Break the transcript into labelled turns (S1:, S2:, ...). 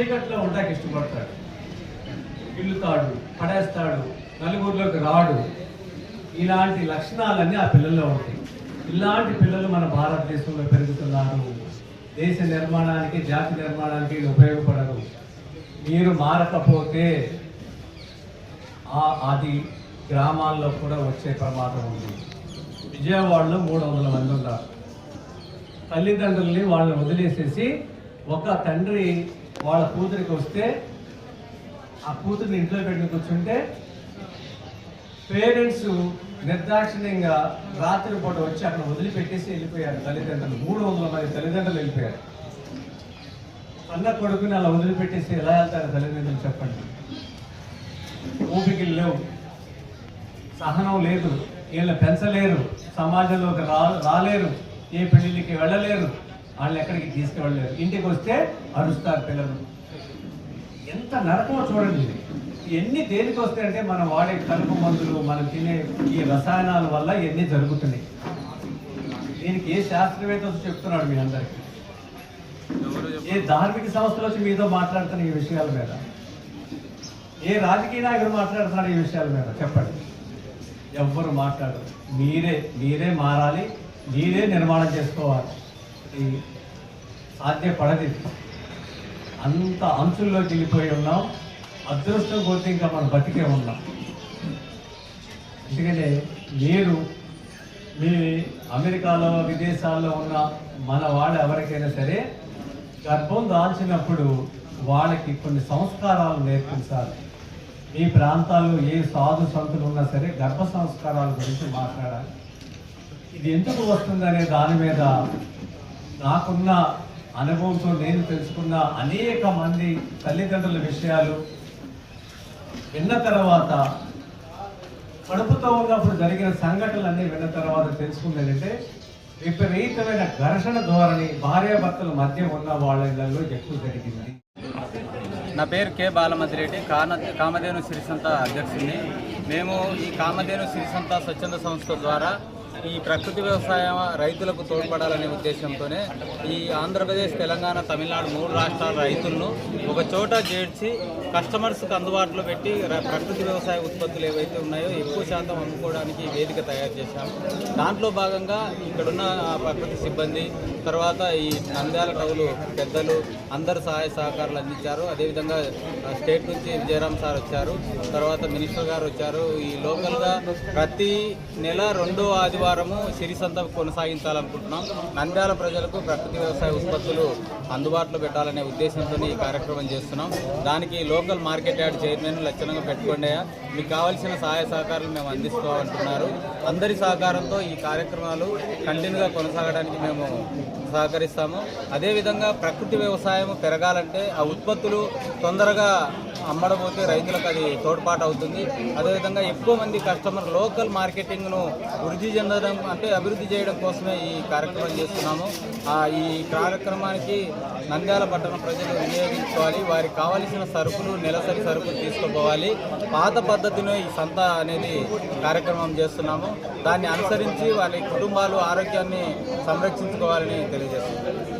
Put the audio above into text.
S1: చీకట్లో ఉండడానికి ఇష్టపడతాడు. ఇల్లుతాడు పడేస్తాడు నలుగురిలోకి రాడు. ఇలాంటి లక్షణాలన్నీ ఆ పిల్లల్లో ఉంటాయి. ఇలాంటి పిల్లలు మన భారతదేశంలో పెరుగుతున్నారు. దేశ నిర్మాణానికి జాతి నిర్మాణానికి ఇది ఉపయోగపడదు మీరు మారకపోతే ఆ- అది గ్రామాల్లో కూడా వచ్చే ప్రమాదం ఉంది. విజయవాడలో మూడు వందల మంది ఉన్నారు. తల్లిదండ్రుల్ని వాళ్ళని వదిలేసేసి ఒక తండ్రి వాళ్ళ కూతురికి వస్తే ఆ కూతురిని ఇంట్లో పెట్టుకుని కూర్చుంటే పేరెంట్స్ నిర్దాక్షిణ్యంగా రాత్రి పూట వచ్చి అక్కడ వదిలిపెట్టేసి వెళ్ళిపోయారు తల్లిదండ్రులు. మూడు వందల మంది తల్లిదండ్రులు వెళ్ళిపోయారు. అన్న కొడుకుని అలా వదిలిపెట్టేసి ఎలా వెళ్తారు తల్లిదండ్రులు చెప్పండి? ఊపికి లేవు. సహనం లేదు. వీళ్ళని పెంచలేరు. సమాజంలోకి రా రాలేరు. ఏ పెళ్ళికి వెళ్ళలేరు. వాళ్ళు ఎక్కడికి తీసుకెళ్ళలేరు ఇంటికి వస్తే అరుస్తారు పిల్లలు. ఎంత నరకమో చూడండి. ఎన్ని దేనికి వస్తాయంటే మనం వాడే కలుపు మందులు మనం తినే ఈ రసాయనాల వల్ల ఇవన్నీ జరుగుతున్నాయి. దీనికి ఏ శాస్త్రవేత్త వచ్చి చెప్తున్నాడు మీ అందరికి? ఏ ధార్మిక సంస్థలు వచ్చి మీతో మాట్లాడుతున్న ఈ విషయాల మీద? ఏ రాజకీయ నాయకుడు మాట్లాడుతున్నాడు ఈ విషయాల మీద? చెప్పండి. ఎవ్వరు మాట్లాడరు. మీరే మీరే మారాలి మీరే నిర్మాణం చేసుకోవాలి. సాధ్యపడది. అంత అంచుల్లోకి వెళ్ళిపోయి ఉన్నాం. అదృష్టం పోతే ఇంకా మనం బతికే ఉన్నాం. ఎందుకంటే మీరు మీ అమెరికాలో విదేశాల్లో ఉన్న మన వాళ్ళు ఎవరికైనా సరే గర్భం దాల్చినప్పుడు వాళ్ళకి కొన్ని సంస్కారాలు నేర్పించాలి. మీ ప్రాంతాల్లో ఏ సాధు సంతులు ఉన్నా సరే గర్భ సంస్కారాల గురించి మాట్లాడాలి. ఇది ఎందుకు వస్తుందనే దాని మీద నాకున్న అనుభవంతో నేను తెలుసుకున్న అనేక మంది తల్లిదండ్రుల విషయాలు విన్న తర్వాత కడుపుతో ఉన్నప్పుడు జరిగిన సంఘటనలన్నీ విన్న తర్వాత తెలుసుకుందంటే విపరీతమైన ఘర్షణ ధోరణి భార్యాభర్తల మధ్య ఉన్న వాళ్ళ ఎక్కువ జరిగింది.
S2: నా పేరు కె బాలమతిరెడ్డి కాన కామధేను సిరిసంత అధ్యక్షుడిని. మేము ఈ కామధేను సిరిసంత స్వచ్ఛంద సంస్థ ద్వారా ఈ ప్రకృతి వ్యవసాయం రైతులకు తోడ్పడాలనే ఉద్దేశంతోనే ఈ ఆంధ్రప్రదేశ్ తెలంగాణ తమిళనాడు మూడు రాష్ట్రాల రైతులను ఒక చోట చేర్చి కస్టమర్స్కి అందుబాటులో పెట్టి ప్రకృతి వ్యవసాయ ఉత్పత్తులు ఏవైతే ఉన్నాయో ఎక్కువ శాతం అమ్ముకోవడానికి వేదిక తయారు చేశాము దాంట్లో భాగంగా ఇక్కడున్న ప్రకృతి సిబ్బంది తర్వాత ఈ నంద్యాల కవులు పెద్దలు అందరు సహాయ సహకారాలు అందించారు. అదేవిధంగా స్టేట్ నుంచి జయరాం సార్ వచ్చారు. తర్వాత మినిస్టర్ గారు వచ్చారు. ఈ లోకల్గా ప్రతి నెల రెండో ఆదివారము సిరిసంత కొనసాగించాలనుకుంటున్నాం. నంద్యాల ప్రజలకు ప్రకృతి వ్యవసాయ ఉత్పత్తులు అందుబాటులో పెట్టాలనే ఉద్దేశంతో ఈ కార్యక్రమం చేస్తున్నాం. దానికి లో లోకల్ మార్కెట్ యార్డ్ చైర్మన్ లక్షణంగా పెట్టుకోండి మీకు కావాల్సిన సహాయ సహకారాలు మేము అందిస్తామంటున్నారు. అందరి సహకారంతో ఈ కార్యక్రమాలు కంటిన్యూగా కొనసాగడానికి మేము సహకరిస్తాము. అదేవిధంగా ప్రకృతి వ్యవసాయం పెరగాలంటే ఆ ఉత్పత్తులు తొందరగా అమ్మడపోతే రైతులకు అది తోడ్పాటు అవుతుంది. అదేవిధంగా ఎక్కువ మంది కస్టమర్ లోకల్ మార్కెటింగ్ను వృద్ధి చెందడం అంటే అభివృద్ధి చేయడం కోసమే ఈ కార్యక్రమం చేస్తున్నాము. ఈ కార్యక్రమానికి నంద్యాల పట్టణ ప్రజలు వినియోగించుకోవాలి. వారికి కావలసిన సరుకులు నెలసరి సరుకులు తీసుకుపోవాలి పాత పద్ధతిలో ఈ సంత అనేది కార్యక్రమం చేస్తున్నాము. దాన్ని అనుసరించి వారి కుటుంబాలు ఆరోగ్యాన్ని సంరక్షించుకోవాలని తెలియజేస్తున్నాము.